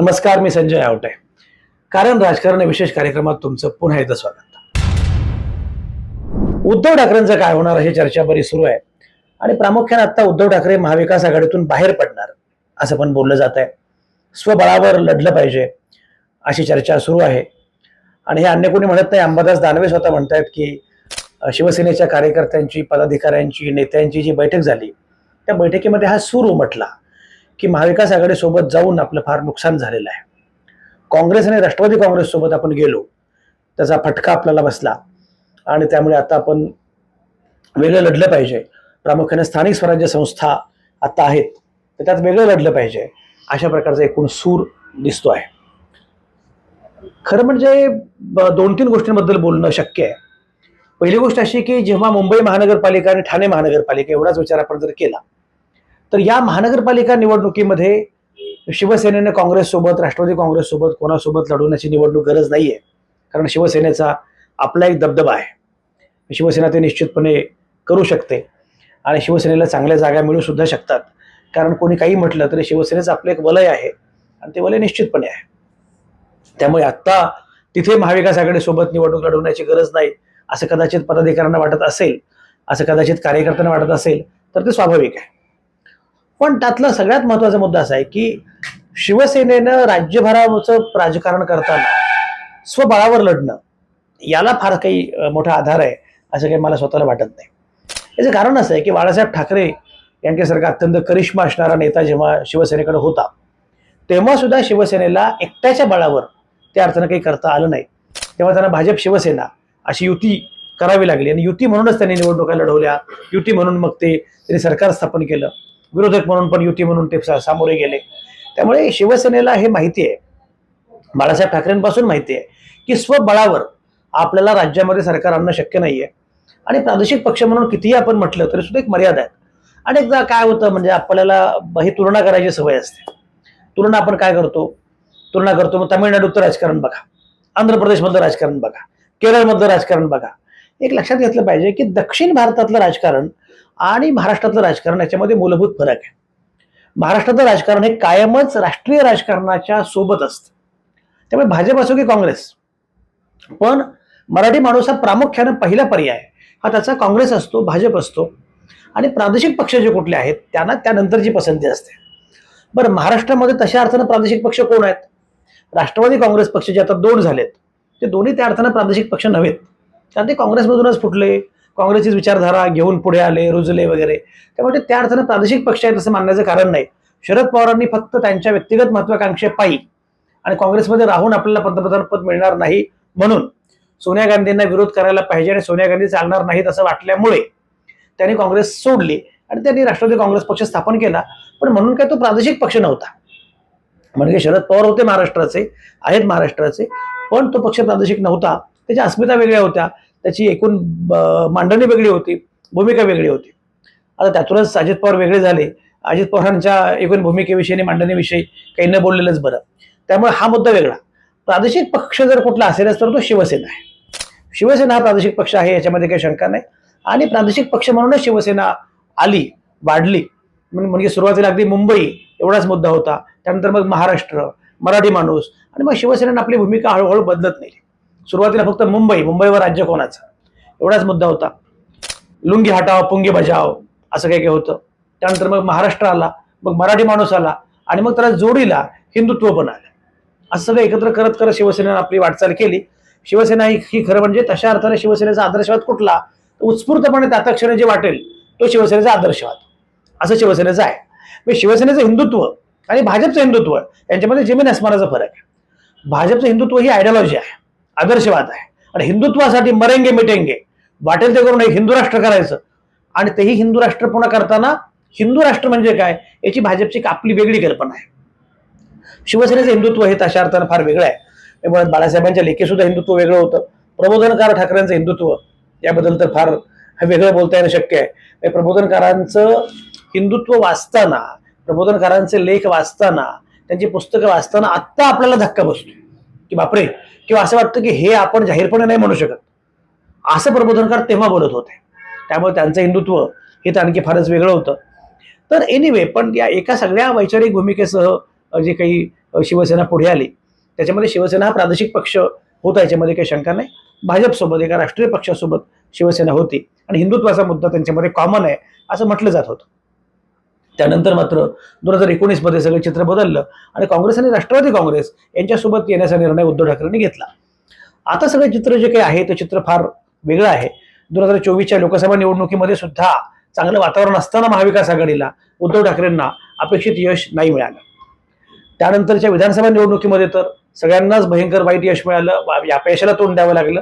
नमस्कार मी संजय आवटे. कारण राजकारण विशेष कार्यक्रमात तुमचं पुन्हा एकदा स्वागत. उद्धव ठाकरेंचं काय होणार हे चर्चा बरी सुरू आहे. आणि प्रामुख्याने आता उद्धव ठाकरे महाविकास आघाडीतून बाहेर पडणार असं पण बोललं जात आहे स्वबळावर लढलं पाहिजे अशी चर्चा सुरू आहे. आणि हे अन्य कोणी म्हणत नाही अंबादास दानवे स्वतः म्हणतायत की शिवसेनेच्या कार्यकर्त्यांची पदाधिकाऱ्यांची नेत्यांची जी बैठक झाली त्या बैठकीमध्ये हा सूर उमटला की महाविकास आघाडीसोबत जाऊन आपलं फार नुकसान झालेलं आहे. काँग्रेस आणि राष्ट्रवादी काँग्रेससोबत आपण गेलो त्याचा फटका आपल्याला बसला. आणि त्यामुळे आता आपण वेगळं लढलं पाहिजे. प्रामुख्याने स्थानिक स्वराज्य संस्था आता आहेत तर त्यात वेगळं लढलं पाहिजे. अशा प्रकारचा एकूण सूर दिसतो आहे. खरं म्हणजे दोन तीन गोष्टींबद्दल बोलणं शक्य आहे. पहिली गोष्ट अशी की जेव्हा मुंबई महानगरपालिका आणि ठाणे महानगरपालिका एवढाच विचार आपण जर केला तर या महानगरपालिका निवडणुकीमध्ये शिवसेनेने काँग्रेससोबत राष्ट्रवादी काँग्रेससोबत कोणासोबत लढवण्याची निवडणूक गरज नाही आहे कारण शिवसेनेचा आपला एक दबदबा आहे. शिवसेना ते निश्चितपणे करू शकते. आणि शिवसेनेला चांगल्या जागा मिळू सुद्धा शकतात. कारण कोणी काही म्हटलं तरी शिवसेनेचं आपलं एक वलय आहे. आणि ते वलय निश्चितपणे आहे. त्यामुळे आत्ता तिथे महाविकास आघाडीसोबत निवडणूक लढवण्याची गरज नाही असं कदाचित पदाधिकाऱ्यांना वाटत असेल असं कदाचित कार्यकर्त्यांना वाटत असेल तर ते स्वाभाविक आहे. पण त्यातला सगळ्यात महत्त्वाचा मुद्दा असा आहे की शिवसेनेनं राज्यभराचं राजकारण करताना स्वबळावर लढणं याला फार काही मोठा आधार आहे असं काही मला स्वतःला वाटत नाही. याचं कारण असं आहे की बाळासाहेब ठाकरे यांच्यासारखा अत्यंत करिश्मा असणारा नेता जेव्हा शिवसेनेकडे होता तेव्हा सुद्धा शिवसेनेला एकट्याच्या बळावर त्या अर्थानं काही करता आलं नाही. तेव्हा त्यांना भाजप शिवसेना अशी युती करावी लागली आणि युती म्हणूनच त्यांनी निवडणुका लढवल्या युती म्हणून मग ते त्यांनी सरकार स्थापन केलं. विरोधक म्हणून पण युती म्हणून ते सामोरे गेले. त्यामुळे शिवसेनेला हे माहिती आहे बाळासाहेब ठाकरेंपासून माहिती आहे की स्वबळावर आपल्याला राज्यामध्ये सरकार आणणं शक्य नाहीये. आणि प्रादेशिक पक्ष म्हणून कितीही आपण म्हटलं तरी सुद्धा एक मर्यादा आहे. अनेकदा काय होतं म्हणजे आपल्याला ही तुलना करायची सवय असते. तुलना आपण काय करतो? तुलना करतो मग तामिळनाडूचं राजकारण बघा आंध्र प्रदेशमधलं राजकारण बघा केरळमधलं राजकारण बघा. एक लक्षात घेतलं पाहिजे की दक्षिण भारतातलं राजकारण आणि महाराष्ट्रातलं राजकारण याच्यामध्ये मूलभूत फरक आहे. महाराष्ट्रातलं राजकारण हे कायमच राष्ट्रीय राजकारणाच्या सोबत असतं. त्यामुळे भाजप असो की काँग्रेस. पण मराठी माणूस हा प्रामुख्यानं पहिला पर्याय. हा त्याचा काँग्रेस असतो भाजप असतो. आणि प्रादेशिक पक्ष जे कुठले आहेत त्यांना त्यानंतरची पसंती असते. बरं महाराष्ट्रामध्ये तशा अर्थानं प्रादेशिक पक्ष कोण आहेत? राष्ट्रवादी काँग्रेस पक्ष जे आता दोन झालेत ते दोन्ही त्या अर्थानं प्रादेशिक पक्ष नव्हेत कारण ते काँग्रेसमधूनच फुटले. काँग्रेसची विचारधारा घेऊन पुढे आले रुजले वगैरे. त्यामुळे त्या अर्थानं प्रादेशिक पक्ष आहेत असं मानण्याचं कारण नाही. शरद पवारांनी फक्त त्यांच्या व्यक्तिगत महत्वाकांक्षेपायी आणि काँग्रेसमध्ये राहून आपल्याला पंतप्रधान पद मिळणार नाही म्हणून सोनिया गांधींना विरोध करायला पाहिजे आणि सोनिया गांधी चालणार नाहीत असं वाटल्यामुळे त्यांनी काँग्रेस सोडली आणि त्यांनी राष्ट्रवादी काँग्रेस पक्ष स्थापन केला. पण म्हणून काय तो प्रादेशिक पक्ष नव्हता. म्हणजे शरद पवार होते महाराष्ट्राचे आहेत महाराष्ट्राचे पण तो पक्ष प्रादेशिक नव्हता. त्याच्या अस्मिता वेगळ्या होत्या. त्याची एकूण ब- मांडणी वेगळी होती भूमिका वेगळी होती. आता त्यातूनच अजित पवार वेगळे झाले. अजित पवारांच्या एकूण भूमिकेविषयी आणि मांडणीविषयी काही न बोललेलंच बरं. त्यामुळे हा मुद्दा वेगळा. प्रादेशिक पक्ष जर कुठला असेलच तर तो शिवसेना आहे. शिवसेना हा प्रादेशिक पक्ष आहे याच्यामध्ये काही शंका नाही. आणि प्रादेशिक पक्ष म्हणूनच शिवसेना आली वाढली. म्हणजे सुरुवातीला अगदी मुंबई एवढाच मुद्दा होता. त्यानंतर मग महाराष्ट्र मराठी माणूस. आणि मग शिवसेनेनं आपली भूमिका हळूहळू बदलत नाही सुरुवातीला फक्त मुंबई मुंबईवर राज्य कोणाचं? एवढाच मुद्दा होता. लुंगी हटाव पुंगी बजाव असं काही काही होतं. त्यानंतर मग महाराष्ट्र आला मग मराठी माणूस आला आणि मग त्याला जोडीला हिंदुत्व पण आलं. असं सगळं एकत्र करत करत शिवसेनेनं आपली वाटचाल केली. शिवसेना ही खरं म्हणजे तशा अर्थाने शिवसेनेचा आदर्शवाद कुठला? तर उत्स्फूर्तपणे तातक्षणे जे वाटेल तो शिवसेनेचा आदर्शवाद. असं शिवसेनेचं आहे. मग शिवसेनेचं हिंदुत्व आणि भाजपचं हिंदुत्व यांच्यामध्ये जमीन अस्मानाचा फरक आहे. भाजपचं हिंदुत्व ही आयडियॉलॉजी आहे. आदर्शवाद आहे. आणि हिंदुत्वासाठी मरेंगे मिटेंगे. वाटेल ते करून एक हिंदू राष्ट्र करायचं. आणि तेही हिंदू राष्ट्र पुन्हा करताना हिंदू राष्ट्र म्हणजे काय? याची भाजपची एक आपली वेगळी कल्पना आहे. शिवसेनेचं हिंदुत्व हे तशा अर्थानं फार वेगळं आहे. त्यामुळे बाळासाहेबांच्या लेखी सुद्धा हिंदुत्व वेगळं होतं. प्रबोधनकार ठाकरेंचं हिंदुत्व याबद्दल तर फार वेगळं बोलता येणं शक्य आहे. प्रबोधनकारांचं हिंदुत्व वाचताना प्रबोधनकारांचे लेख वाचताना त्यांची पुस्तकं वाचताना आत्ता आपल्याला धक्का बसतो की बापरे किंवा असं वाटतं की हे आपण जाहीरपणे नाही म्हणू शकत. असं प्रबोधनकार तेव्हा बोलत होते. त्यामुळे त्यांचं हिंदुत्व हे तर आणखी फारच वेगळं होतं. तर एनिवे पण या एका सगळ्या वैचारिक भूमिकेसह जे काही शिवसेना पुढे आली त्याच्यामध्ये शिवसेना हा प्रादेशिक पक्ष होता याच्यामध्ये काही शंका नाही. भाजपसोबत एका राष्ट्रीय पक्षासोबत शिवसेना होती. आणि हिंदुत्वाचा मुद्दा त्यांच्यामध्ये कॉमन आहे असं म्हटलं जात होतं. त्यानंतर मात्र दोन हजार एकोणीसमध्ये सगळं चित्र बदललं आणि काँग्रेस आणि राष्ट्रवादी काँग्रेस यांच्यासोबत येण्याचा निर्णय उद्धव ठाकरेंनी घेतला. आता सगळं चित्र जे काही आहे ते चित्र फार वेगळं आहे. दोन हजार चोवीसच्या लोकसभा निवडणुकीमध्ये सुद्धा चांगलं वातावरण असताना महाविकास आघाडीला उद्धव ठाकरेंना अपेक्षित यश नाही मिळालं. त्यानंतरच्या विधानसभा निवडणुकीमध्ये तर सगळ्यांनाच भयंकर वाईट यश मिळालं या अपयशाला तोंड द्यावं लागलं.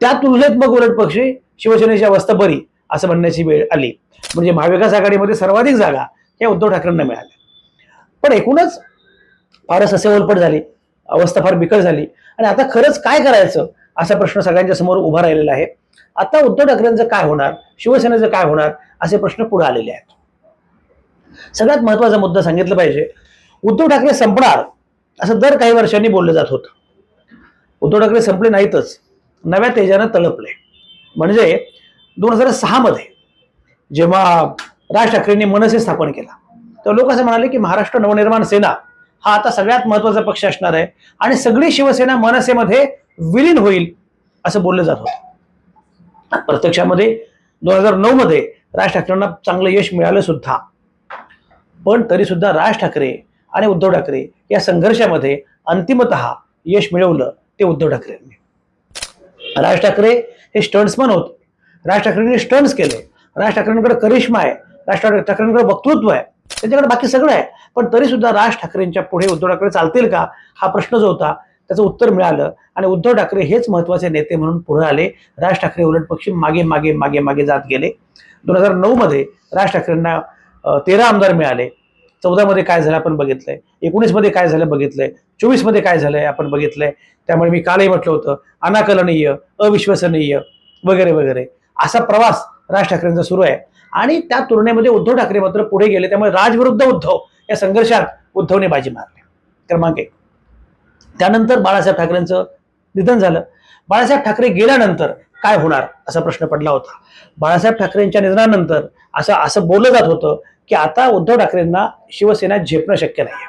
त्या तुलनेत मग उलट पक्षी शिवसेनेची अवस्था बरी. असं म्हणण्याची वेळ आली. म्हणजे महाविकास आघाडीमध्ये सर्वाधिक जागा या उद्धव ठाकरेंना मिळाल्या. पण एकूणच फारच असे ओलपट झाली. अवस्था फार बिकट झाली. आणि आता खरंच काय करायचं असा प्रश्न सगळ्यांच्या समोर उभा राहिलेला आहे. आता उद्धव ठाकरेंचं काय होणार? शिवसेनेचं काय होणार? असे प्रश्न पुढे आलेले आहेत. सगळ्यात महत्त्वाचा मुद्दा सांगितलं पाहिजे. उद्धव ठाकरे संपणार असं दर काही वर्षांनी बोललं जात होतं. उद्धव ठाकरे संपले नाहीतच. नव्या तेजानं तळपले. म्हणजे दोन हजार सहामध्ये जेव्हा राज ठाकरेंनी मनसे स्थापन केला तेव्हा लोक असं म्हणाले की महाराष्ट्र नवनिर्माण सेना हा आता सगळ्यात महत्त्वाचा पक्ष असणार आहे आणि सगळी शिवसेना मनसेमध्ये विलीन होईल असं बोललं जात होतं. प्रत्यक्षामध्ये दोन हजार नऊ मध्ये राज ठाकरेंना चांगलं यश मिळालं सुद्धा. पण तरी सुद्धा राज ठाकरे आणि उद्धव ठाकरे या संघर्षामध्ये अंतिमत यश मिळवलं ते उद्धव ठाकरेंनी. राज ठाकरे हे स्टंट्समन होते. राज ठाकरेंनी स्टन्स केले. राज ठाकरेंकडे करिश्मा आहे. राज ठाकरे ठाकरेंकडे वक्तृत्व आहे. त्यांच्याकडे बाकी सगळं आहे. पण तरी सुद्धा राज ठाकरेंच्या पुढे उद्धव ठाकरे चालतील का? हा प्रश्न जो होता त्याचं उत्तर मिळालं. आणि उद्धव ठाकरे हेच महत्त्वाचे नेते म्हणून पुढे आले. राज ठाकरे उलट पक्षी मागे मागे मागे मागे जात गेले. दोन हजार नऊ मध्ये राज ठाकरेंना तेरा आमदार मिळाले. चौदा मध्ये काय झालं आपण बघितलंय. एकोणीसमध्ये काय झालं बघितलंय. चोवीसमध्ये काय झालंय आपण बघितलंय. त्यामुळे मी कालही म्हटलं होतं अनाकलनीय अविश्वसनीय वगैरे वगैरे. असा प्रवास राज ठाकरेंचा सुरू आहे. आणि त्या तुलनेमध्ये उद्धव ठाकरे मात्र पुढे गेले त्यामुळे राज विरुद्ध उद्धव या संघर्षात उद्धवने बाजी मारली. क्रमांक एक. त्यानंतर बाळासाहेब ठाकरेंचं निधन झालं. बाळासाहेब ठाकरे गेल्यानंतर काय होणार असा प्रश्न पडला होता. बाळासाहेब ठाकरेंच्या निधनानंतर असं असं बोललं जात होतं की आता उद्धव ठाकरेंना शिवसेना झेपणं शक्य नाही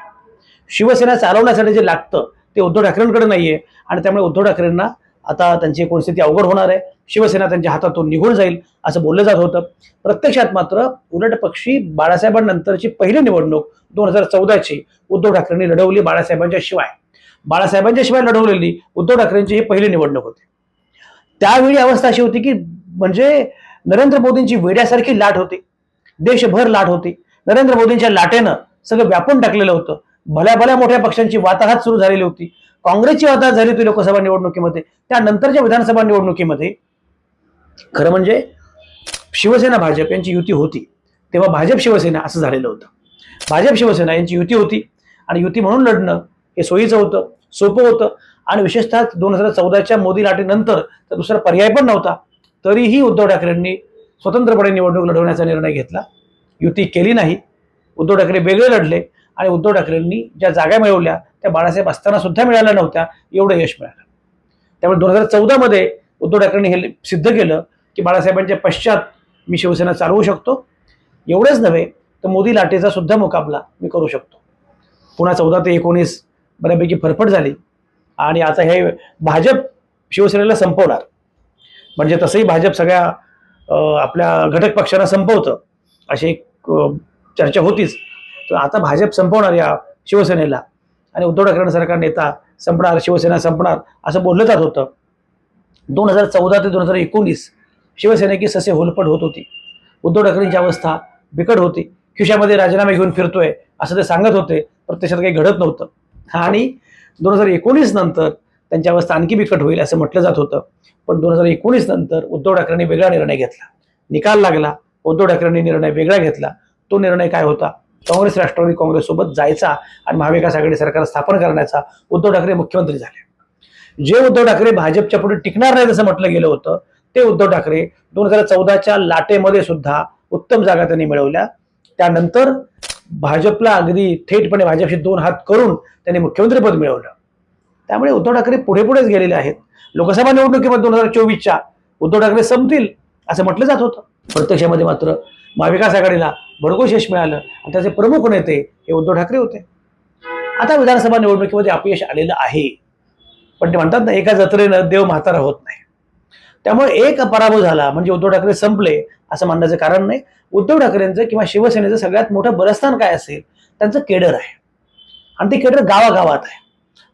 शिवसेना चालवण्यासाठी जे लागतं ते उद्धव ठाकरेंकडे नाहीये आणि त्यामुळे उद्धव ठाकरेंना आता त्यांची परिस्थिती अवघड होणार आहे. शिवसेना त्यांच्या हातातून निघून जाईल असं बोललं जात होतं. प्रत्यक्षात मात्र उलट पक्षी बाळासाहेबांनंतरची पहिली निवडणूक दोन हजार चौदाची उद्धव ठाकरेंनी लढवली बाळासाहेबांच्या शिवाय. बाळासाहेबांच्या शिवाय लढवलेली उद्धव ठाकरेंची ही पहिली निवडणूक होती. त्यावेळी अवस्था अशी होती की म्हणजे नरेंद्र मोदींची वेड्यासारखी लाट होती. देशभर लाट होती. नरेंद्र मोदींच्या लाटेनं सगळं व्यापून टाकलेलं होतं. भल्या भल्या मोठ्या पक्षांची वाताहत सुरू झालेली होती. काँग्रेसची वाताहत झाली होती लोकसभा निवडणुकीमध्ये. त्यानंतरच्या विधानसभा निवडणुकीमध्ये खरं म्हणजे शिवसेना भाजप यांची युती होती तेव्हा भाजप शिवसेना असं झालेलं होतं. भाजप शिवसेना यांची युती होती आणि युती म्हणून लढणं हे सोयीचं होतं सोपं होतं आणि विशेषतः दोन हजार चौदाच्या मोदी लाटेनंतर तर दुसरा पर्याय पण नव्हता. तरीही उद्धव ठाकरेंनी स्वतंत्रपणे निवडणूक लढवण्याचा निर्णय घेतला. युती केली नाही. उद्धव ठाकरे वेगळे लढले आणि उद्धव ठाकरेंनी ज्या जागा मिळवल्या त्या बाळासाहेब असताना सुद्धा मिळाल्या नव्हत्या एवढं यश मिळालं. त्यामुळे दोन हजार चौदामध्ये उद्धव ठाकरेंनी हे सिद्ध केलं की बाळासाहेबांच्या पश्चात मी शिवसेना चालवू शकतो. एवढंच नव्हे तर मोदी लाटेचा सुद्धा मुकाबला मी करू शकतो. पुन्हा चौदा ते एकोणीस बऱ्यापैकी फरफट झाली आणि आता हे भाजप शिवसेनेला संपवणार. म्हणजे तसंही भाजप सगळ्या आपल्या घटक पक्षांना संपवतं अशी एक चर्चा होतीच. तर आता भाजप संपवणार या शिवसेनेला आणि उद्धव ठाकरेंसारखा नेता संपणार शिवसेना संपणार असं बोललं जात होतं. दोन हजार चौदा ते दोन हजार एकोणीस शिवसेनेची ससे होलपट होत होती. उद्धव ठाकरेंची अवस्था बिकट होती. खिशामध्ये राजीनामे घेऊन फिरतोय असं ते सांगत होते. प्रत्यक्षात काही घडत नव्हतं. आणि दोन हजार एकोणीस नंतर त्यांची अवस्था आणखी बिकट होईल असं म्हटलं जात होतं. पण दोन हजार एकोणीस नंतर उद्धव ठाकरेंनी वेगळा निर्णय घेतला. निकाल लागला. उद्धव ठाकरेंनी निर्णय वेगळा घेतला. तो निर्णय काय होता? काँग्रेस राष्ट्रवादी काँग्रेससोबत जायचा आणि महाविकास आघाडी सरकार स्थापन करण्याचा उद्धव ठाकरे मुख्यमंत्री झाले. जे उद्धव ठाकरे भाजपच्या पुढे टिकणार नाही असं म्हटलं गेलं होतं ते उद्धव ठाकरे दोन हजार चौदाच्या लाटेमध्ये सुद्धा उत्तम जागा त्यांनी मिळवल्या. त्यानंतर भाजपला अगदी थेटपणे भाजपशी दोन हात करून त्यांनी मुख्यमंत्रीपद मिळवलं. त्यामुळे उद्धव ठाकरे पुढे पुढेच गेलेले आहेत. लोकसभा निवडणुकीमध्ये दोन हजार चोवीसच्या उद्धव ठाकरे संपतील असं म्हटलं जात होतं. प्रत्यक्षामध्ये मात्र महाविकास आघाडीला भरघोस यश मिळालं आणि त्याचे प्रमुख नेते हे उद्धव ठाकरे होते. आता विधानसभा निवडणुकीमध्ये अपयश आलेलं आहे. पण ते म्हणतात ना एका जत्रेनं देव म्हातारा होत नाही. त्यामुळे एक पराभव झाला म्हणजे उद्धव ठाकरे संपले असं म्हणण्याचं कारण नाही. उद्धव ठाकरेंचं किंवा शिवसेनेचं सगळ्यात मोठं बरस्थान काय असेल त्यांचं केडर आहे. आणि ते केडर गावागावात आहे.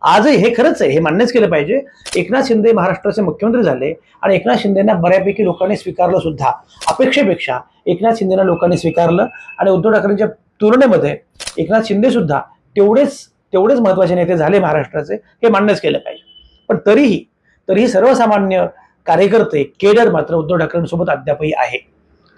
आजही हे खरंच आहे हे मान्यच केलं पाहिजे. एकनाथ शिंदे महाराष्ट्राचे मुख्यमंत्री झाले आणि एकनाथ शिंदेना बऱ्यापैकी लोकांनी स्वीकारलं सुद्धा. अपेक्षेपेक्षा एकनाथ शिंदेना लोकांनी स्वीकारलं आणि उद्धव ठाकरेंच्या तुलनेमध्ये एकनाथ शिंदे सुद्धा तेवढेच तेवढेच महत्त्वाचे नेते झाले महाराष्ट्राचे हे मान्यच केलं पाहिजे. पण तरीही तरीही सर्वसामान्य कार्यकर्ते केडर मात्र उद्धव ठाकरेंसोबत अद्यापही आहे.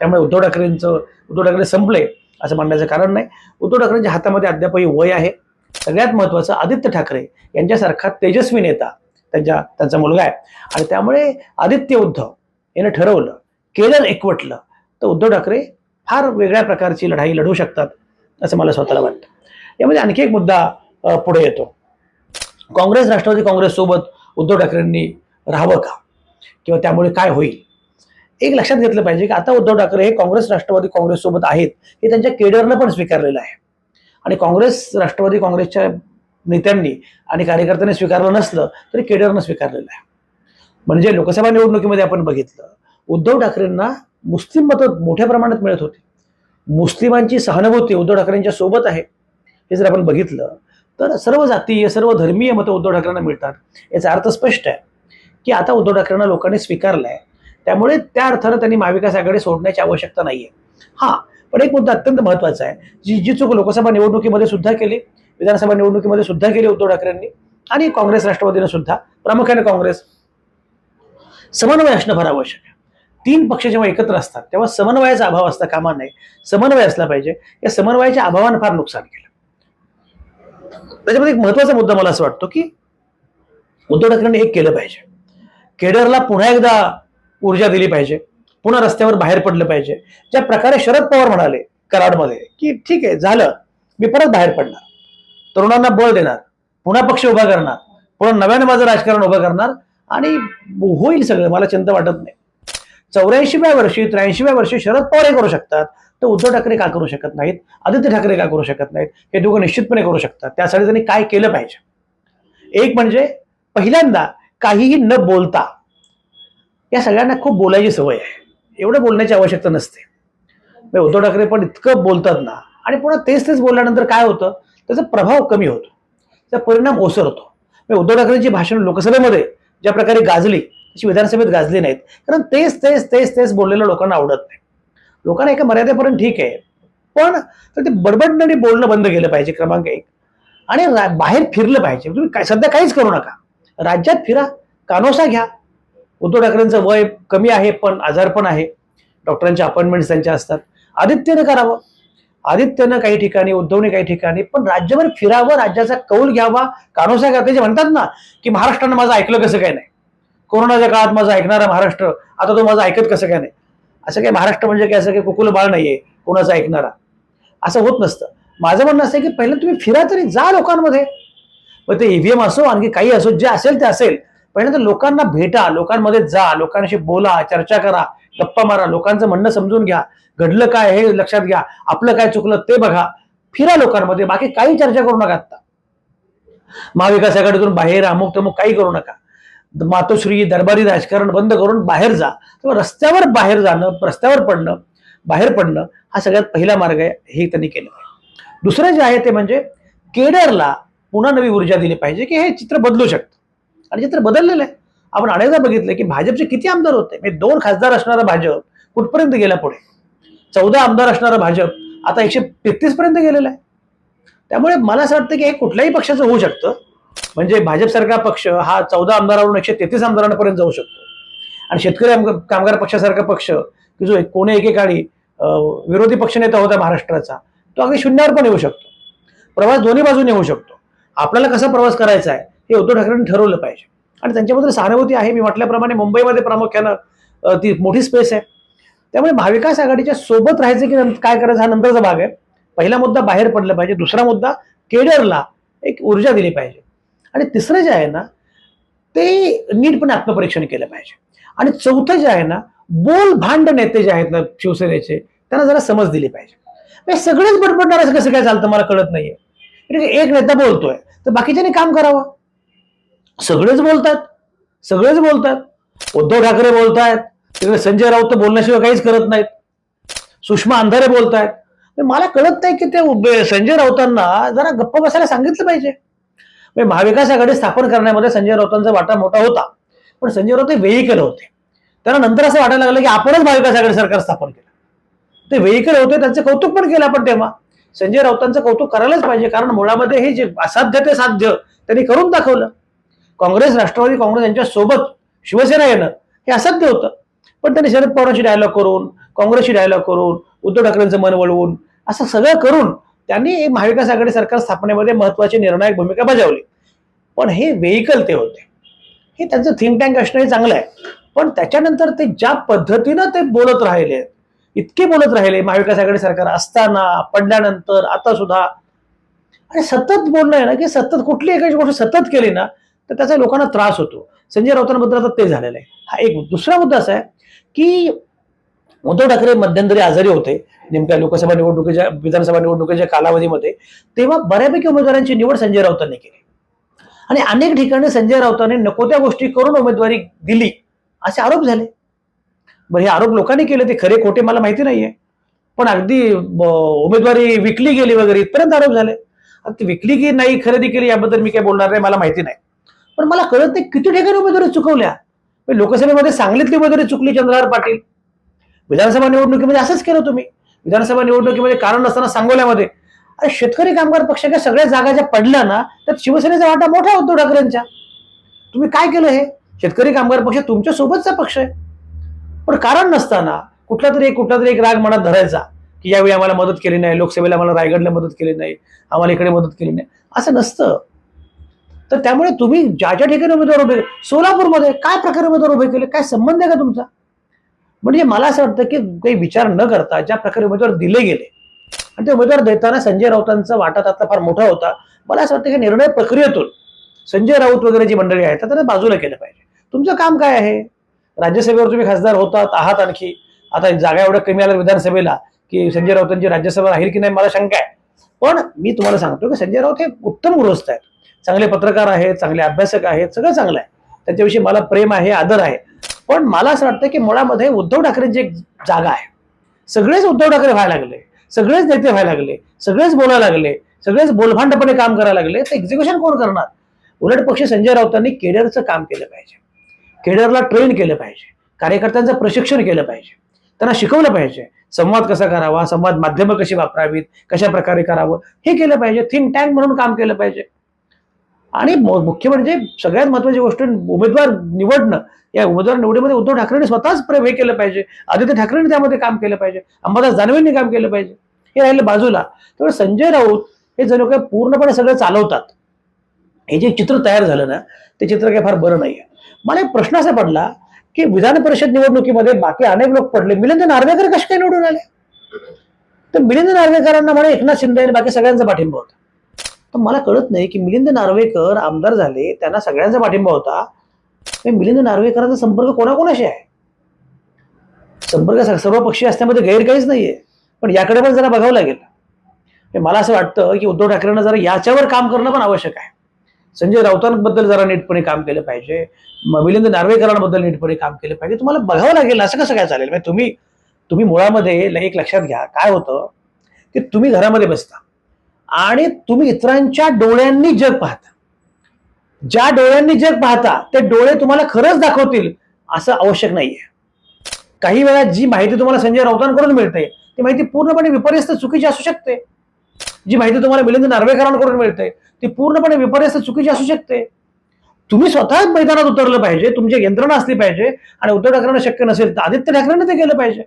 त्यामुळे उद्धव ठाकरेंचं उद्धव ठाकरे संपले असं म्हणण्याचं कारण नाही. उद्धव ठाकरेंच्या हातामध्ये अद्यापही वय आहे. सगळ्यात महत्त्वाचं आदित्य ठाकरे यांच्यासारखा तेजस्वी नेता त्यांच्या त्यांचा मुलगा आहे. आणि त्यामुळे आदित्य उद्धव यानं ठरवलं केडर एकवटलं तर उद्धव ठाकरे फार वेगळ्या प्रकारची लढाई लढू शकतात असं मला स्वतःला वाटतं. यामध्ये आणखी एक मुद्दा पुढे येतो. काँग्रेस राष्ट्रवादी काँग्रेससोबत उद्धव ठाकरेंनी राहावं का? किंवा त्यामुळे काय होईल? एक लक्षात घेतलं पाहिजे की आता उद्धव ठाकरे हे काँग्रेस राष्ट्रवादी काँग्रेससोबत आहेत हे त्यांच्या केडरनं पण स्वीकारलेलं आहे. आणि काँग्रेस राष्ट्रवादी काँग्रेसच्या नेत्यांनी आणि कार्यकर्त्यांनी स्वीकारलं नसलं तरी केडरनं स्वीकारलेलं आहे. म्हणजे लोकसभा निवडणुकीमध्ये आपण बघितलं उद्धव ठाकरेंना मुस्लिम मतं मोठ्या प्रमाणात मिळत होती. मुस्लिमांची सहानुभूती उद्धव ठाकरेंच्या सोबत आहे. हे जर आपण बघितलं तर सर्व जातीय सर्व धर्मीय मतं उद्धव ठाकरेंना मिळतात. याचा अर्थ स्पष्ट आहे की आता उद्धव ठाकरेंना लोकांनी स्वीकारलं आहे त्यामुळे त्या अर्थानं त्यांनी महाविकास आघाडी सोडण्याची आवश्यकता नाहीये. हां पण एक मुद्दा अत्यंत महत्त्वाचा आहे. जी जी चूक लोकसभा निवडणुकीमध्ये सुद्धा केली विधानसभा निवडणुकीमध्ये सुद्धा केली उद्धव ठाकरेंनी आणि काँग्रेस राष्ट्रवादीनं सुद्धा प्रामुख्याने काँग्रेस. समन्वय असणं फार आवश्यक आहे. तीन पक्ष जेव्हा एकत्र असतात तेव्हा समन्वयाचा अभाव असता कामा नये. समन्वय असला पाहिजे. या समन्वयाच्या अभावानं फार नुकसान केलं. त्याच्यामध्ये एक महत्त्वाचा मुद्दा मला असं वाटतो की उद्धव ठाकरेंनी एक केलं पाहिजे. केडरला पुन्हा एकदा ऊर्जा दिली पाहिजे. पुन्हा रस्त्यावर बाहेर पडलं पाहिजे. ज्या प्रकारे शरद पवार म्हणाले कराडमध्ये की ठीक आहे झालं मी परत बाहेर पडणार. तरुणांना बळ देणार पुन्हा पक्ष उभा करणार पुन्हा नव्यानं माझं राजकारण उभं करणार आणि होईल सगळं मला चिंता वाटत नाही. चौऱ्याऐंशीव्या वर्षी त्र्याऐंशीव्या वर्षी शरद पवार हे करू शकतात. तर उद्धव ठाकरे का करू शकत नाहीत? आदित्य ठाकरे का करू शकत नाहीत? हे दोघं निश्चितपणे करू शकतात. त्यासाठी त्यांनी काय केलं पाहिजे? एक म्हणजे पहिल्यांदा काहीही न बोलता या सगळ्यांना खूप बोलायची सवय आहे. एवढं बोलण्याची आवश्यकता नसते. म्हणजे उद्धव ठाकरे पण इतकं बोलतात ना आणि पुन्हा तेच तेच बोलल्यानंतर काय होतं? त्याचा प्रभाव कमी होतो. त्याचा परिणाम ओसरतो. होतो म्हणजे उद्धव ठाकरेंची भाषण लोकसभेमध्ये ज्या प्रकारे गाजली तशी विधानसभेत गाजली नाहीत. कारण तेच तेच तेच तेच बोललेलं लोकांना आवडत नाही. लोकांना एका मर्यादेपर्यंत ठीक आहे. पण तर ते बडबडणं बोलणं बंद केलं पाहिजे क्रमांक एक. आणि बाहेर फिरलं पाहिजे. तुम्ही काय सध्या काहीच करू नका. राज्यात फिरा कानोसा घ्या. उद्धव ठाकरेंचं वय कमी आहे पण आजार पण आहे. डॉक्टरांच्या अपॉइंटमेंट्स त्यांच्या असतात. आदित्यनं करावं. आदित्यनं काही ठिकाणी उद्धवने काही ठिकाणी पण राज्यभर फिरावं राज्याचा कौल घ्यावा कानोसा घ्या. जे म्हणतात ना की महाराष्ट्रानं माझं ऐकलं कसं काय नाही? कोरोनाच्या काळात माझं ऐकणारा महाराष्ट्र आता तो माझं ऐकत कसं काय नाही? असं काही महाराष्ट्र म्हणजे काय असं काही कुकुल बाळ नाहीये कोणाचं ऐकणारा. असं होत नसतं. माझं म्हणणं असं आहे की पहिलं तुम्ही फिरा तरी जा लोकांमध्ये. मग ते ईव्हीएम असो आणखी काही असो जे असेल ते असेल. पहिल्यांदा लोकांना भेटा लोकांमध्ये जा लोकांशी बोला चर्चा करा गप्पा मारा लोकांचं म्हणणं समजून घ्या. घडलं काय हे लक्षात घ्या. आपलं काय चुकलं ते बघा. फिरा लोकांमध्ये बाकी काही चर्चा करू नका आता महाविकास आघाडीतून बाहेर अमुक तमुक काही करू नका. मातोश्री दरबारी राजकारण बंद करून बाहेर जा. रस्त्यावर बाहेर जाणं रस्त्यावर पडणं बाहेर पडणं हा सगळ्यात पहिला मार्ग आहे. हे त्यांनी केलं. पाहिजे दुसरं जे आहे ते म्हणजे केडरला पुन्हा नवी ऊर्जा दिली पाहिजे की हे चित्र बदलू शकतं. आणि चित्र बदललेलं आहे. आपण अनेकदा बघितलं की भाजपचे किती आमदार होते? म्हणजे दोन खासदार असणारा भाजप कुठपर्यंत गेला पुढे? चौदा आमदार असणारा भाजप आता एकशे तेहतीस पर्यंत गेलेला आहे. त्यामुळे मला असं वाटतं की हे कुठल्याही पक्षाचं होऊ शकतं. म्हणजे भाजपसारखा पक्ष हा चौदा आमदारावरून एकशे तेहतीस आमदारांपर्यंत जाऊ शकतो. आणि शेतकरी कामगार पक्षासारखा पक्ष की जो कोणी एकेकाळी अं, विरोधी पक्षनेता होता महाराष्ट्राचा तो अगदी शून्यावर पण येऊ शकतो. प्रवास दोन्ही बाजूने होऊ शकतो. आपल्याला कसा प्रवास करायचा आहे हे उद्धव ठाकरेंनी ठरवलं पाहिजे. आणि त्यांच्याबद्दल सहानुभूती आहे मी म्हटल्याप्रमाणे मुंबईमध्ये प्रामुख्यानं ती मोठी स्पेस आहे. त्यामुळे महाविकास आघाडीच्या सोबत राहायचं की नंतर काय करायचं हा नंतरचा भाग आहे. पहिला मुद्दा बाहेर पडला पाहिजे. दुसरा मुद्दा केडरला एक ऊर्जा दिली पाहिजे. आणि तिसरं जे आहे ना ते नीटपणे आत्मपरीक्षण केलं पाहिजे. आणि चौथं जे आहे ना बोल भांड नेते जे आहेत ना शिवसेनेचे त्यांना जरा समज दिली पाहिजे. सगळेच बडबडणार असं कसं काय चालतं मला कळत नाहीये. म्हणजे एक नेता बोलतोय तर बाकीच्यांनी काम करावं. सगळेच बोलतात सगळेच बोलतात. उद्धव ठाकरे बोलतायत तिकडे संजय राऊत तर बोलण्याशिवाय काहीच करत नाहीत. सुषमा अंधारे बोलतायत. मला कळत नाही की ते संजय राऊतांना जरा गप्प बसायला सांगितलं पाहिजे. म्हणजे महाविकास आघाडी स्थापन करण्यामध्ये संजय राऊतांचा वाटा मोठा होता. पण संजय राऊत हे वेहिकल होते. त्यांना नंतर असं वाटायला लागलं की आपणच महाविकास आघाडी सरकार स्थापन केलं. ते वेहिकल होते त्यांचं कौतुक पण केलं आपण तेव्हा. संजय राऊतांचं कौतुक करायलाच पाहिजे कारण मुळामध्ये हे जे असाध्य ते साध्य त्यांनी करून दाखवलं. काँग्रेस राष्ट्रवादी काँग्रेस यांच्या सोबत शिवसेना येणं हे असाध्य होतं. पण त्यांनी शरद पवारांशी डायलॉग करून काँग्रेसशी डायलॉग करून उद्धव ठाकरेंचं मन वळवून असं सगळं करून त्यांनी महाविकास आघाडी सरकार स्थापनेमध्ये महत्वाची निर्णायक भूमिका बजावली. पण हे व्हेकल ते होते. हे त्यांचं थिंक टँक असणं हे चांगलं आहे. पण त्याच्यानंतर ते ज्या पद्धतीनं ते बोलत राहिले इतके बोलत राहिले महाविकास आघाडी सरकार असताना पडल्यानंतर आता सुद्धा. आणि सतत बोलणं आहे ना की सतत कुठली एखादी गोष्ट सतत केली ना तर त्याचा लोकांना त्रास होतो. संजय राऊतांबद्दल आता ते झालेलं आहे. हा एक दुसरा मुद्दा असा आहे की उद्धव ठाकरे मध्यंतरी आजारी होते नेमक्या लोकसभा निवडणुकीच्या विधानसभा निवडणुकीच्या कालावधीमध्ये तेव्हा बऱ्यापैकी उमेदवारांची निवड संजय राऊतांनी केली. आणि अनेक ठिकाणी संजय राऊतांनी नको त्या गोष्टी करून उमेदवारी दिली असे आरोप झाले. बरं हे आरोप लोकांनी केले ते खरे खोटे मला माहिती नाहीये. पण अगदी उमेदवारी विकली गेली वगैरे इथपर्यंत आरोप झाले. ती विकली की नाही खरेदी केली याबद्दल मी काय बोलणार नाही मला माहिती नाही. पण मला कळत नाही किती ठिकाणी उमेदवारी चुकवल्या. लोकसभेमध्ये सांगलीतली उमेदवारी चुकली चंद्रहार पाटील. विधानसभा निवडणुकीमध्ये असंच केलं तुम्ही. विधानसभा निवडणुकीमध्ये कारण नसताना सांगोल्यामध्ये. अरे शेतकरी कामगार पक्षाच्या सगळ्या जागा ज्या पडल्या ना तर शिवसेनेचा वाटा मोठा उद्धव ठाकरेंचा तुम्ही काय केलं हे? शेतकरी कामगार पक्ष तुमच्या सोबतचा पक्ष आहे. पण कारण नसताना कुठला तरी एक कुठला तरी एक राग मनात धरायचा की यावेळी आम्हाला मदत केली नाही लोकसभेला आम्हाला रायगडला मदत केली नाही आम्हाला इकडे मदत केली नाही. असं नसतं. तर त्यामुळे तुम्ही ज्या ज्या ठिकाणी उमेदवार उभे सोलापूरमध्ये काय प्रकारे उमेदवार उभे केले? काय संबंध आहे का तुमचा? म्हणजे मला असं वाटतं की काही विचार न करता ज्या प्रकारे उमेदवार दिले गेले आणि ते उमेदवार देताना संजय राऊतांचा वाटा त्यातला फार मोठा होता. मला असं वाटतं की निर्णय प्रक्रियेतून संजय राऊत वगैरे जी मंडळी आहेत तर त्यांना बाजूला केलं पाहिजे. तुमचं काम काय आहे? राज्यसभेवर तुम्ही खासदार होतात आहात आणखी. आता जागा एवढ्या कमी आल्या विधानसभेला की संजय राऊतांची राज्यसभा राहील की नाही मला शंका आहे. पण मी तुम्हाला सांगतो की संजय राऊत हे उत्तम गृहस्थ आहेत. चांगले पत्रकार आहेत चांगले अभ्यासक आहेत सगळं चांगलं आहे. त्यांच्याविषयी मला प्रेम आहे आदर आहे. पण मला असं वाटतं की मुळामध्ये उद्धव ठाकरेंची एक जागा आहे सगळेच उद्धव ठाकरे व्हायला लागले सगळेच नेते व्हायला लागले सगळेच बोलायला लागले सगळेच बोलभांडपणे काम करायला लागले तर एक्झिक्युशन कोण करणार? उलट पक्ष संजय राऊतांनी केडरचं काम केलं पाहिजे. केडरला ट्रेन केलं पाहिजे कार्यकर्त्यांचं प्रशिक्षण केलं पाहिजे त्यांना शिकवलं पाहिजे संवाद कसा करावा संवाद माध्यमं कशी वापरावीत कशा प्रकारे करावं हे केलं पाहिजे थिंक टँक म्हणून काम केलं पाहिजे. आणि मुख्य म्हणजे सगळ्यात महत्वाची गोष्ट उमेदवार निवडणं. या उमेदवार निवडीमध्ये उद्धव ठाकरेंनी स्वतःच प्र- हे केलं पाहिजे. आदित्य ठाकरेंनी त्यामध्ये काम केलं पाहिजे. अंबादास दानवेंनी काम केलं पाहिजे. हे राहिलं बाजूला. त्यामुळे संजय राऊत हे जणू काय पूर्णपणे सगळं चालवतात हे जे चित्र तयार झालं ना ते चित्र काही फार बरं नाहीये. मला एक प्रश्न असा पडला की विधान परिषद निवडणुकीमध्ये बाकी अनेक लोक पडले. मिलिंद नार्वेकर कसे काय निवडून आले? तर मिलिंद नार्वेकरांना म्हणे एकनाथ शिंदे आणि बाकी सगळ्यांचा पाठिंबा होता. तर मला कळत नाही की मिलिंद नार्वेकर आमदार झाले त्यांना सगळ्यांचा पाठिंबा होता. मिलिंद नार्वेकरांचा संपर्क कोणाकोणाशी आहे? संपर्क सर्व पक्षी असण्यामध्ये गैर काहीच नाहीये. पण याकडे पण जरा बघावं लागेल. मला असं वाटतं की उद्धव ठाकरेंना जरा याच्यावर काम करणं पण आवश्यक आहे. संजय राऊतांबद्दल जरा नीटपणे काम केलं पाहिजे. मिलिंद नार्वेकरांबद्दल नीटपणे काम केलं पाहिजे. तुम्हाला बघावं लागेल असं कसं काय चालेल? म्हणजे तुम्ही तुम्ही मुळामध्ये एक लक्षात घ्या. काय होतं? की तुम्ही घरामध्ये बसता. आणि तुम्ही इतरांच्या डोळ्यांनी जग पाहता. ज्या डोळ्यांनी जग पाहता ते डोळे तुम्हाला खरंच दाखवतील असं आवश्यक नाहीये. काही वेळा जी माहिती तुम्हाला संजय राऊतांकडून मिळते ती माहिती पूर्णपणे विपर्यस्त चुकीची असू शकते. जी माहिती तुम्हाला मिलिंद नार्वेकरांकडून मिळते ती पूर्णपणे विपर्यस्त चुकीची असू शकते. तुम्ही स्वतः मैदानात उतरलं पाहिजे तुमची यंत्रणा असली पाहिजे आणि उद्धव ठाकरेंना शक्य नसेल तर आदित्य ठाकरेंना ते केलं पाहिजे.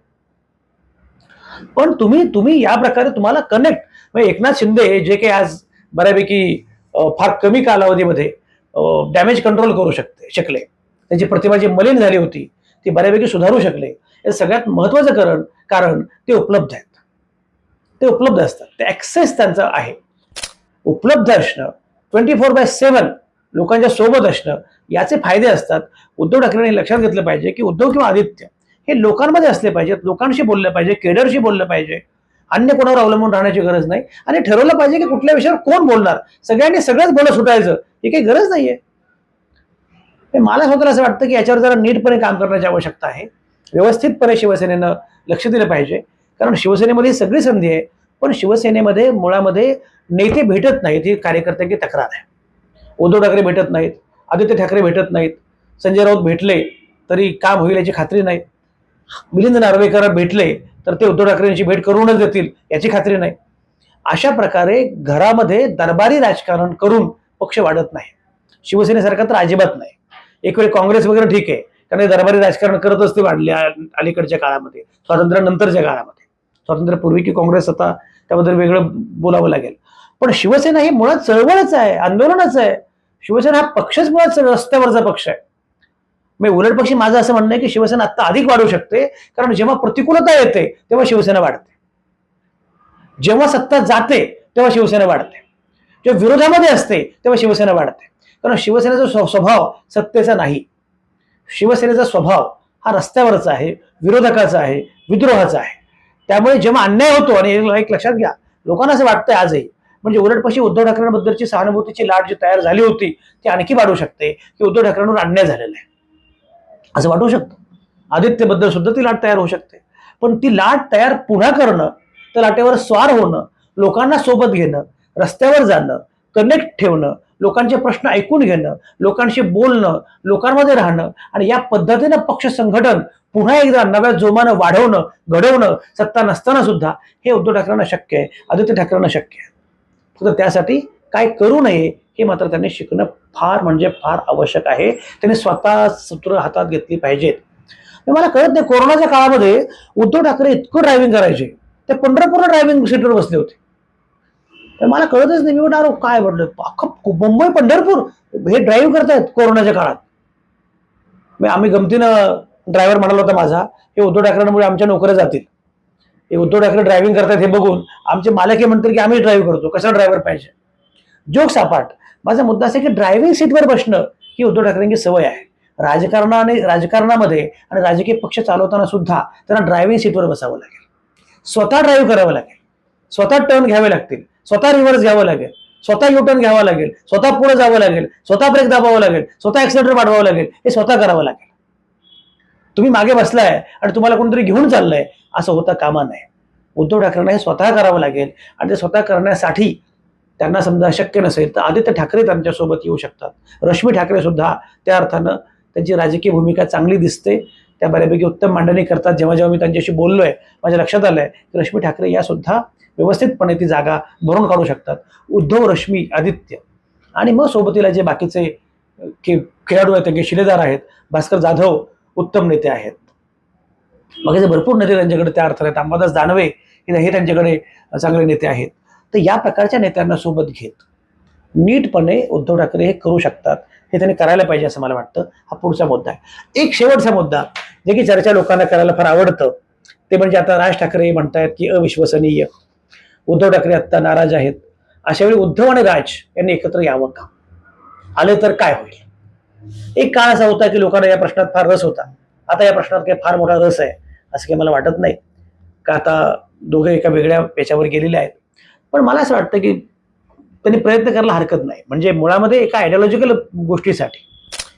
पण तुम्ही तुम्ही या प्रकारे तुम्हाला कनेक्ट मग एकनाथ शिंदे जे काही आज बऱ्यापैकी फार कमी कालावधीमध्ये डॅमेज कंट्रोल करू शकते शकले. त्यांची प्रतिमा जी मलिन झाली होती ती बऱ्यापैकी सुधारू शकले. हे सगळ्यात महत्वाचं कारण कारण ते उपलब्ध आहेत. ते उपलब्ध असतात. ते ऍक्सेस त्यांचा आहे. उपलब्ध असणं ट्वेंटी फोर बाय सेवन लोकांच्या सोबत असणं याचे फायदे असतात. उद्धव ठाकरेंनी लक्षात घेतलं पाहिजे की उद्धव किंवा आदित्य हे लोकांमध्ये असले पाहिजेत लोकांशी बोललं पाहिजे केडरशी बोललं पाहिजे. अन्य कोणावर अवलंबून राहण्याची गरज नाही. आणि ठरवलं पाहिजे की कुठल्या विषयावर कोण बोलणार? सगळ्यांनी सगळंच बोलत सुटायचं. ही काही गरज नाहीये. हे मला स्वतःला असं वाटतं की याच्यावर जरा नीटपणे काम करण्याची आवश्यकता आहे. व्यवस्थितपणे शिवसेनेनं लक्ष दिलं पाहिजे. कारण शिवसेनेमध्ये सगळी संधी आहे. पण शिवसेनेमध्ये मुळामध्ये नेते भेटत नाहीत. ही कार्यकर्त्यांची तक्रार आहे. उद्धव ठाकरे भेटत नाहीत. आदित्य ठाकरे भेटत नाहीत. संजय राऊत भेटले तरी काम होईल याची खात्री नाही. मिलिंद नार्वेकर भेटले तर ते उद्धव ठाकरेंची भेट करूनच देतील याची खात्री नाही. अशा प्रकारे घरामध्ये दरबारी राजकारण करून पक्ष वाढत नाही. शिवसेनेसारखं तर अजिबात नाही. एक वेळ काँग्रेस वगैरे ठीक आहे कारण दरबारी राजकारण करतच ते वाढले अलीकडच्या काळामध्ये स्वातंत्र्यानंतरच्या काळामध्ये. स्वातंत्र्यापूर्वी की काँग्रेस आता त्याबद्दल वेगळं बोलावं लागेल. पण शिवसेना ही मुळात चळवळच आहे आंदोलनच आहे. शिवसेना हा पक्षच मुळात रस्त्यावरचा पक्ष आहे. मी उलट पक्षी माझं असं म्हणणं आहे की शिवसेना आता अधिक वाढू शकते कारण जेव्हा प्रतिकूलता येते तेव्हा शिवसेना वाढते. जेव्हा सत्ता जाते तेव्हा शिवसेना वाढते. जेव्हा विरोधामध्ये असते तेव्हा शिवसेना वाढते. कारण शिवसेनेचा स्व- स्वभाव सत्तेचा नाही. शिवसेनेचा स्वभाव हा रस्त्यावरचा आहे विरोधकाचा आहे विद्रोहाचा आहे. त्यामुळे जेव्हा अन्याय होतो आणि एक- लक्षात घ्या लोकांना असं वाटतंय आजही म्हणजे उलटपाशी उद्धव ठाकरेंबद्दलची सहानुभूतीची लाट जी तयार झाली होती ती आणखी वाढू शकते की उद्धव ठाकरेंवर अन्याय झालेला आहे. असं वाटू शकतं. आदित्यबद्दल सुद्धा ती लाट तयार होऊ शकते. पण ती लाट तयार पुन्हा करणं त्या लाटेवर स्वार होणं लोकांना सोबत घेणं रस्त्यावर जाणं कनेक्ट ठेवणं लोकांचे प्रश्न ऐकून घेणं लोकांशी बोलणं लोकांमध्ये राहणं आणि या पद्धतीनं पक्ष संघटन पुन्हा एकदा नव्या जोमानं वाढवणं घडवणं सत्ता नसताना सुद्धा हे उद्धव ठाकरेंना शक्य आहे. आदित्य ठाकरेंना शक्य आहे. फक्त त्यासाठी काय करू नये हे मात्र त्यांनी शिकणं फार म्हणजे फार आवश्यक आहे. त्यांनी स्वतः सूत्र हातात घेतली पाहिजेत. मला कळत नाही कोरोनाच्या काळामध्ये उद्धव ठाकरे इतकं ड्रायव्हिंग करायचे. ते पंढरपूरला ड्रायव्हिंग सीटवर बसले होते. तर मला कळतच नाही मी म्हणणार काय म्हटलं अख्खं मुंबई पंढरपूर हे ड्राईव्ह करतायत कोरोनाच्या काळात. मी आम्ही गमतीनं ड्रायव्हर म्हणाला होता माझा हे उद्धव ठाकरेंमुळे आमच्या नोकऱ्या जातील. हे उद्धव ठाकरे ड्रायव्हिंग करतात हे बघून आमचे मालक हे म्हणतात की आम्ही ड्राईव्ह करतो. कसा ड्रायव्हर पाहिजे? जोक सापाट. माझा मुद्दा असा आहे की ड्रायव्हिंग सीटवर बसणं ही उद्धव ठाकरेंची सवय आहे. राजकारणाने राजकारणामध्ये आणि राजकीय पक्ष चालवताना सुद्धा त्यांना ड्रायव्हिंग सीटवर बसावं लागेल. स्वतः ड्राईव्ह करावं लागेल. स्वतः टर्न घ्यावे लागतील. स्वतः रिव्हर्स घ्यावं लागेल. स्वतः यू टर्न घ्यावा लागेल. स्वतः पुढे जावं लागेल. स्वतः ब्रेक दाबावं लागेल. स्वतः ऍक्सिलेटर वाढवावं लागेल. हे स्वतः करावं लागेल. तुम्ही मागे बसलाय आणि तुम्हाला कोणतरी घेऊन चाललंय असं होता कामा नाही उद्धव ठाकरेंना हे स्वतः करावं लागेल आणि ते स्वतः करण्यासाठी त्यांना समजा शक्य नसेल तर आदित्य ठाकरे त्यांच्यासोबत येऊ शकतात. रश्मी ठाकरे सुद्धा त्या अर्थानं त्यांची राजकीय भूमिका चांगली दिसते. त्या बऱ्यापैकी उत्तम मांडणी करतात. जेव्हा जेव्हा मी त्यांच्याशी बोललो आहे माझ्या लक्षात आलं आहे की रश्मी ठाकरे या सुद्धा व्यवस्थितपणे ती जागा भरून काढू शकतात. उद्धव रश्मी आदित्य. आणि मग सोबतीला जे बाकीचे खे- खेळाडू आहेत त्यांचे शिलेदार आहेत भास्कर जाधव उत्तम नेते आहेत. बाकीचे भरपूर नेते त्यांच्याकडे त्या अर्थाने आहेत. अंबादास दानवे हे हे त्यांच्याकडे चांगले नेते आहेत. तर या प्रकारच्या नेत्यांना सोबत घेत नीटपणे उद्धव ठाकरे हे करू शकतात हे त्यांनी करायला पाहिजे असं मला वाटतं. हा पुढचा मुद्दा आहे. एक शेवटचा मुद्दा जे की चर्चा लोकांना करायला फार आवडतं ते म्हणजे आता राज ठाकरे म्हणतायत की अविश्वसनीय. उद्धव ठाकरे आत्ता नाराज आहेत. अशा वेळी उद्धव आणि राज यांनी एकत्र यावं का? आले तर काय होईल? एक काळ असा होता की लोकांना या प्रश्नात फार रस होता. आता या प्रश्नात काही फार मोठा रस आहे असं काही मला वाटत नाही. का आता दोघे एका वेगळ्या याच्यावर गेलेले आहेत? पण मला असं वाटतं की त्यांनी प्रयत्न करायला हरकत नाही. म्हणजे मुळामध्ये एका आयडिओलॉजिकल गोष्टीसाठी.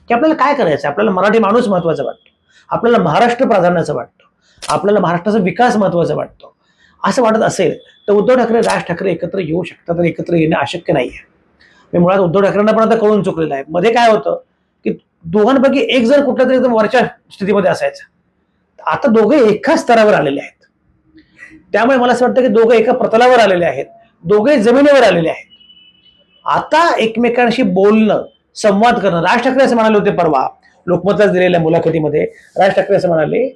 की आपल्याला काय करायचं? आपल्याला मराठी माणूस महत्त्वाचा वाटतो. आपल्याला महाराष्ट्र प्राधान्याचं वाटतं. आपल्याला महाराष्ट्राचा विकास महत्त्वाचा वाटतो. असं वाटत असेल तर उद्धव ठाकरे राज ठाकरे एकत्र येऊ शकतात आणि एकत्र येणं अशक्य नाही आहे मी म्हणजे मुळात उद्धव ठाकरेंना पण आता कळून चुकलेलं आहे. मध्ये काय होतं की दोघांपैकी एक जर कुठल्या तरी एकदम वरच्या स्थितीमध्ये असायचा. आता दोघे एकाच स्तरावर आलेले आहेत. त्यामुळे मला असं वाटतं की दोघं एका प्रतलावर आलेले आहेत. दोघे जमिनीवर आलेले आहेत. आता एकमेकांशी बोलणं संवाद करणं राज ठाकरे असं म्हणाले होते परवा लोकमतलाच दिलेल्या मुलाखतीमध्ये राज ठाकरे असं म्हणाले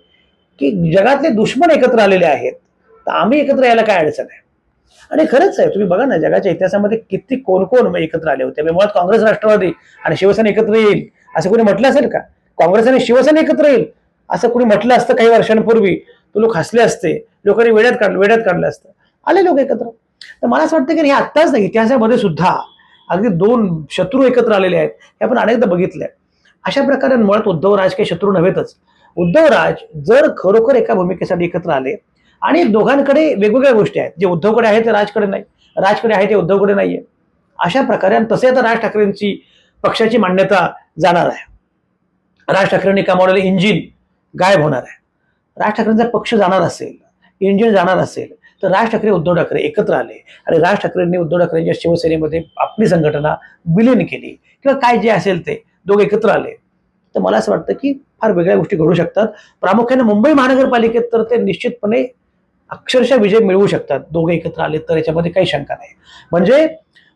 की जगातले दुश्मन एकत्र आलेले आहेत तर आम्ही एकत्र यायला काय अडचण आहे? आणि खरंच आहे तुम्ही बघा ना जगाच्या इतिहासामध्ये किती कोण कोण एकत्र आले होते. मुळात काँग्रेस राष्ट्रवादी आणि शिवसेना एकत्र येईल असं कोणी म्हटलं असेल का? काँग्रेस आणि शिवसेना एकत्र येईल असं कोणी म्हटलं असतं काही वर्षांपूर्वी तो लोक हसले असते लोकांनी वेड्यात काढलं वेड्यात काढलं असतं. आले लोक एकत्र. तर मला असं वाटतं की हे आत्ताच नाही इतिहासामध्ये सुद्धा अगदी दोन शत्रू एकत्र आलेले आहेत हे आपण अनेकदा बघितलंय. अशा प्रकारे मुळात उद्धव राज काही शत्रू नव्हेतच. उद्धव राज जर खरोखर एका भूमिकेसाठी एकत्र आले आणि दोघांकडे वेगवेगळ्या गोष्टी आहेत जे उद्धवकडे आहे ते राजकडे नाही राजकडे आहे ते उद्धवकडे नाहीये. अशा प्रकारे आणि तसे आता राज ठाकरेंची पक्षाची मान्यता जाणार आहे. राज ठाकरेंनी कमावलेलं इंजिन गायब होणार आहे. राज ठाकरेंचा पक्ष जाणार असेल इंजिन जाणार असेल तर राज ठाकरे उद्धव ठाकरे एकत्र आले. आणि राज ठाकरेंनी उद्धव ठाकरेंच्या शिवसेनेमध्ये आपली संघटना विलीन केली. किंवा काय जे असेल ते दोघे एकत्र आले. तर मला असं वाटतं की फार वेगळ्या गोष्टी घडू शकतात. प्रामुख्याने मुंबई महानगरपालिकेत तर ते निश्चितपणे अक्षरशः विजय मिळवू शकतात. दोघे एकत्र आले तर याच्यामध्ये काही शंका नाही. म्हणजे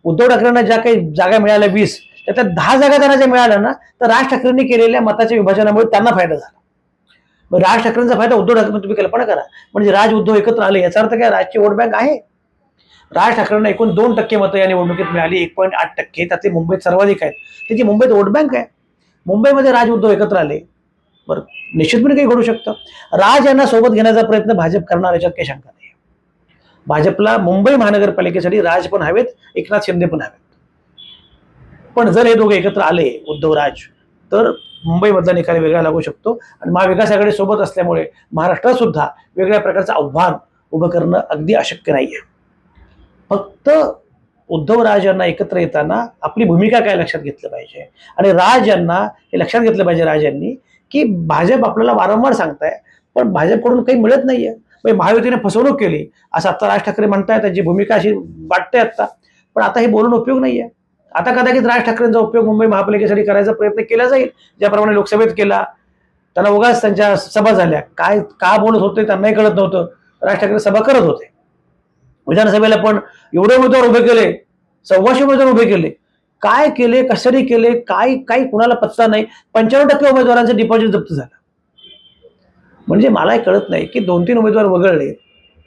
उद्धव ठाकरेंना ज्या काही जागा मिळाल्या वीस त्यातल्या दहा जागा त्यांना ज्या मिळाल्या ना तर राज ठाकरेंनी केलेल्या मताच्या विभाजनामुळे त्यांना फायदा झाला. मग राज ठाकरेंचा फायदा उद्धव ठाकरे तुम्ही कल्पना करा. म्हणजे राज उद्धव एकत्र आले याचा अर्थ काय? राजची वोट बँक आहे. राज ठाकरेंना एकूण दोन टक्के मतं या निवडणुकीत मिळाली एक पॉईंट आठ टक्के. त्यातले मुंबईत सर्वाधिक आहेत. त्याची मुंबईत वोट बँक आहे. मुंबईमध्ये राज उद्धव एकत्र आले. बरं निश्चितपणे काही घडू शकतं. राज यांना सोबत घेण्याचा प्रयत्न भाजप करणार याच्यात काही शंका नाही. भाजपला मुंबई महानगरपालिकेसाठी राज पण हवेत एकनाथ शिंदे पण हवेत. पण जर हे दोघे एकत्र आले उद्धव राज तर मुंबईमधला निकाल वेगळा लागू शकतो. आणि महाविकास आघाडी सोबत असल्यामुळे महाराष्ट्रात सुद्धा वेगळ्या प्रकारचं आव्हान उभं करणं अगदी अशक्य नाही आहे फक्त उद्धव राज यांना एकत्र येताना आपली भूमिका काय लक्षात घेतलं पाहिजे? आणि राज यांना हे लक्षात घेतलं पाहिजे राज यांनी की भाजप आपल्याला वारंवार सांगताय पण भाजपकडून काही मिळत नाहीये. म्हणजे महायुतीने फसवणूक केली असं आता राज ठाकरे म्हणतायत त्यांची भूमिका अशी वाटते आता पण आता हे बोलून उपयोग नाहीये. आता कदाचित राज ठाकरेंचा उपयोग मुंबई महापालिकेसाठी करायचा प्रयत्न केला जाईल ज्याप्रमाणे लोकसभेत केला. त्यांना उगाच त्यांच्या सभा झाल्या. काय का बोलत होते त्यांनाही कळत नव्हतं. राज ठाकरे सभा करत होते. विधानसभेला पण एवढे उमेदवार उभे केले सव्वाशे उमेदवार उभे केले. काय केले कशाने केले काय काही कुणाला पत्ता नाही. पंच्याण्णव टक्के उमेदवारांचं डिपॉझिट जप्त झालं. म्हणजे मलाही कळत नाही की दोन तीन उमेदवार वगळले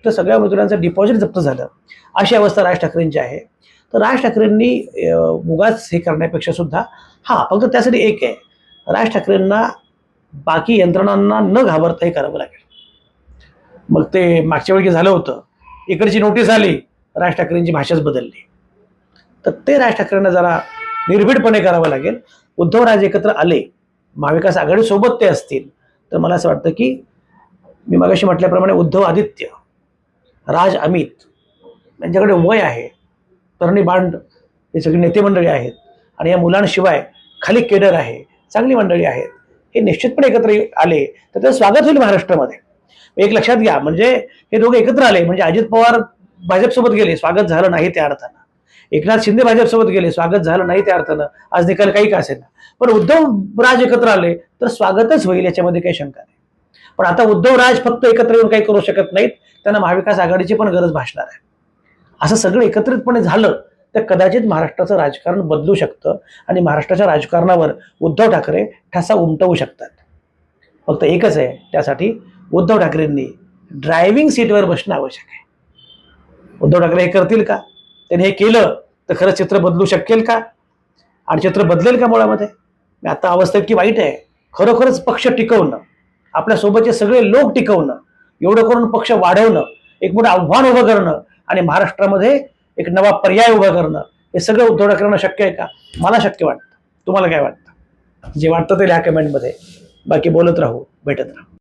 तर सगळ्या उमेदवारांचं डिपॉझिट जप्त झालं. अशी अवस्था राज ठाकरेंची आहे. तर राज ठाकरेंनी मुगाच हे करण्यापेक्षा सुद्धा हा फक्त त्यासाठी एक आहे. राज ठाकरेंना बाकी यंत्रणांना न घाबरता हे करावं लागेल. मग ते मागच्या वेळी झालं होतं. इकडची नोटीस आली राज ठाकरेंची भाषाच बदलली. तर ते राज ठाकरेंना जरा निर्भीडपणे करावं लागेल. उद्धवराज एकत्र आले महाविकास आघाडीसोबत ते असतील तर मला असं वाटतं की मी मगाशी म्हटल्याप्रमाणे उद्धव आदित्य राज अमित यांच्याकडे वय आहे. तरणी बांड हे सगळी नेते मंडळी आहेत. आणि या मुलांशिवाय खाली केडर आहे चांगली मंडळी आहेत. हे निश्चितपणे एकत्र आले तर त्याचं स्वागत होईल महाराष्ट्रामध्ये. एक लक्षात घ्या म्हणजे हे दोघे एकत्र आले म्हणजे अजित पवार भाजपसोबत गेले स्वागत झालं नाही त्या अर्थानं. एकनाथ शिंदे भाजपसोबत गेले स्वागत झालं नाही त्या अर्थानं. आज निकाल काही का असेल ना पण उद्धव राज एकत्र आले तर स्वागतच होईल याच्यामध्ये काही शंका नाही. पण आता उद्धव राज फक्त एकत्र येऊन काही करू शकत नाहीत त्यांना महाविकास आघाडीची पण गरज भासणार आहे. असं सगळं एकत्रितपणे झालं तर कदाचित महाराष्ट्राचं राजकारण बदलू शकतं आणि महाराष्ट्राच्या राजकारणावर उद्धव ठाकरे ठसा उमटवू शकतात. फक्त एकच आहे त्यासाठी उद्धव ठाकरेंनी ड्रायव्हिंग सीटवर बसणं आवश्यक आहे. उद्धव ठाकरे हे करतील का? त्यांनी हे केलं तर खरंच चित्र बदलू शकेल का? आणि चित्र बदलेल का मुळामध्ये? आता अवस्था इतकी वाईट आहे. खरोखरच पक्ष टिकवणं आपल्यासोबतचे सगळे लोक टिकवणं एवढं करून पक्ष वाढवणं एक मोठं आव्हान उभं करणं आणि महाराष्ट्रामध्ये एक नवा पर्याय उभा करणं हे सगळं उद्धव ठाकरेंना शक्य आहे का? मला शक्य वाटतं. तुम्हाला काय वाटतं? जे वाटतं ते लिहा कमेंटमध्ये बाकी बोलत राहू भेटत राहू.